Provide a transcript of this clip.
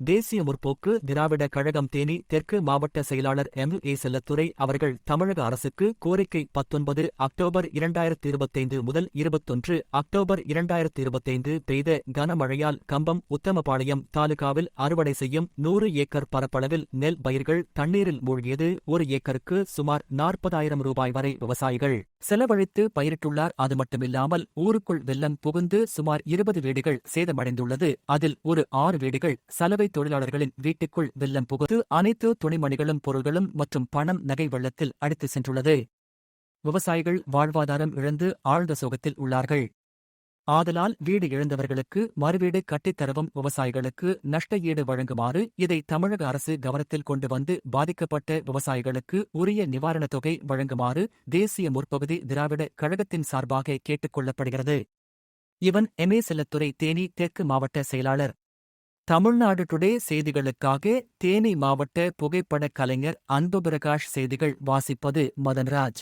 தேசிய முற்போக்கு திராவிட கழகம் தேனி தெற்கு மாவட்ட செயலாளர் எம். ஏ. செல்லத்துரை அவர்கள் தமிழக அரசுக்கு கோரிக்கை பத்தொன்பது அக்டோபர் இரண்டாயிரத்தி இருபத்தைந்து முதல் இருபத்தொன்று அக்டோபர் இரண்டாயிரத்தி இருபத்தைந்து பெய்த கனமழையால் கம்பம் உத்தமபாளையம் தாலுகாவில் அறுவடை செய்யும் நூறு ஏக்கர் பரப்பளவில் நெல் பயிர்கள் தண்ணீரில் மூழ்கியது. ஒரு ஏக்கருக்கு சுமார் நாற்பதாயிரம் ரூபாய் வரை விவசாயிகள் செலவழித்து பயிரிட்டுள்ளார். அது மட்டுமில்லாமல் ஊருக்குள் வெள்ளம் புகுந்து சுமார் இருபது வீடுகள் சேதமடைந்துள்ளது. அதில் ஒரு ஆறு வீடுகள் சலவை தொழிலாளர்களின் வீட்டுக்குள் வெள்ளம் புகுத்து அனைத்து துணிமணிகளும் பொருள்களும் மற்றும் பணம் நகை வெள்ளத்தில் அடித்துச் சென்றுள்ளது. விவசாயிகள் வாழ்வாதாரம் இழந்து ஆழ்ந்த சோகத்தில் உள்ளார்கள். ஆதலால் வீடு இழந்தவர்களுக்கு மறுவீடு கட்டித்தரவும் விவசாயிகளுக்கு நஷ்ட ஈடு வழங்குமாறு இதை தமிழக அரசு கவனத்தில் கொண்டு வந்து பாதிக்கப்பட்ட விவசாயிகளுக்கு உரிய நிவாரணத் தொகை வழங்குமாறு தேசிய முற்பகுதி திராவிட கழகத்தின் சார்பாக கேட்டுக் கொள்ளப்படுகிறது. இவன் எம்ஏ செல்லத்துறை தேனி தெற்கு மாவட்ட செயலாளர். தமிழ்நாடு டுடே செய்திகளுக்காக தேனி மாவட்ட புகைப்படக் கலைஞர் அன்பு பிரகாஷ் செய்திகள் வாசிப்பது மதன்ராஜ்.